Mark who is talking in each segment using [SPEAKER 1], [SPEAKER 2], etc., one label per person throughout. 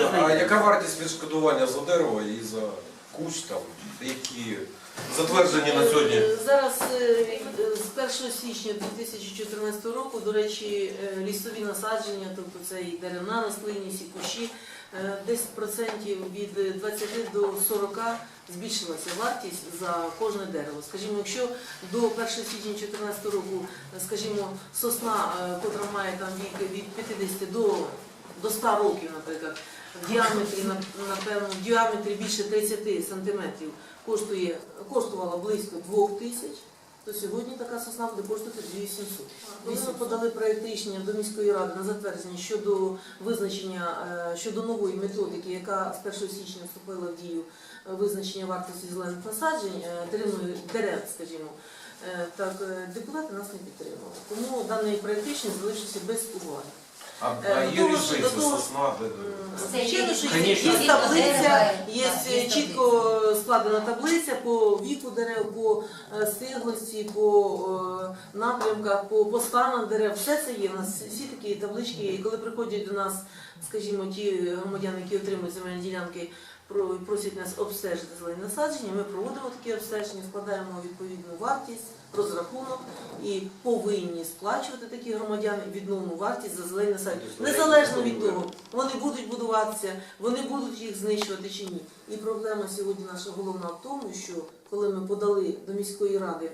[SPEAKER 1] А яка вартість відшкодування за дерево і за кущ там, які затверджені на сьогодні?
[SPEAKER 2] Е, Зараз е, з 1 січня 2014 року, до речі, е, лісові насадження, тобто це і деревна рослинність, і кущі, е, десь процентів від 20 до 40 збільшилася вартість за кожне дерево. Скажімо, якщо до 1 січня 2014 року, е, скажімо, сосна, е, котра має там вік від 50 до, до 100 років, наприклад, в діаметрі, на- напевно, в діаметрі більше 30 сантиметрів, коштує, коштувала близько 2 тисяч, то сьогодні така сосна буде коштувати 2700. Коли ми подали проєкт рішення до міської ради на затвердження щодо визначення, е, щодо нової методики, яка з 1 січня вступила в дію, е, визначення вартості зелених насаджень, е, деревної дерев, скажімо, так депутати нас не підтримали. Тому даний проєкт рішення залишився без уваги.
[SPEAKER 1] А,
[SPEAKER 2] Е,
[SPEAKER 1] а є
[SPEAKER 2] того ж- до того-
[SPEAKER 1] сосна, де-
[SPEAKER 3] Це
[SPEAKER 2] Звичайно, що є,
[SPEAKER 1] Конечно.
[SPEAKER 2] є таблиця, є чітко складена таблиця по віку дерев, по е, стиглості, по е, напрямках, по, по станах дерев. Все це є. У нас всі такі таблички. І коли приходять до нас, скажімо, ті громадяни, які отримують земельні ділянки, просять нас обстежити зелені насадження, ми проводимо такі обстеження, складаємо відповідну вартість, розрахунок і повинні сплачувати такі громадяни відновну вартість за зелені насадження. Незалежно від того, вони будуть будуватися, вони будуть їх знищувати чи ні. І проблема сьогодні наша головна в тому, що коли ми подали до міської ради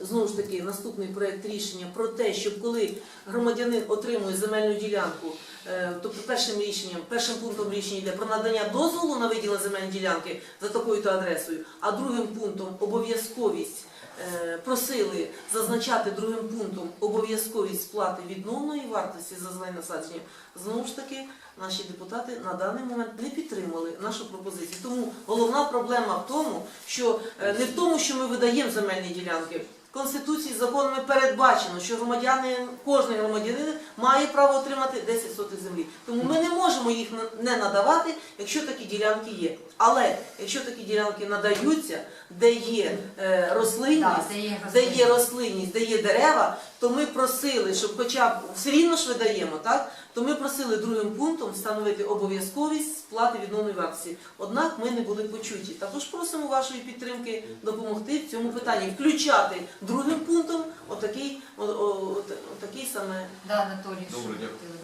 [SPEAKER 2] знову ж таки наступний проект рішення про те, щоб коли громадянин отримує земельну ділянку, е, тобто першим рішенням, першим пунктом рішення йде про надання дозволу на виділення земельної ділянки за такою-то адресою, а другим пунктом обов'язковість. Е, Просили зазначати другим пунктом обов'язковість сплати відновної вартості за зелені насадження. Знову ж таки, наші депутати на даний момент не підтримали нашу пропозицію. Тому головна проблема в тому, що е, не в тому, що ми видаємо земельні ділянки. Конституції законами передбачено, що громадяни, кожен громадянин має право отримати 10 сотих землі. Тому ми не можемо їх не надавати, якщо такі ділянки є. Але якщо такі ділянки надаються, де є е, рослинність, де є
[SPEAKER 3] рослинність,
[SPEAKER 2] де є дерева, то ми просили, щоб хоча б все рівно ж видаємо, так? То ми просили другим пунктом встановити обов'язковість сплати відновної вартості. Однак ми не були почуті. Також просимо вашої підтримки допомогти в цьому питанні, включати другим пунктом отакий, о- о- отакий саме
[SPEAKER 3] Да, Анатолій.
[SPEAKER 1] Добре, дякую.
[SPEAKER 3] хотіли.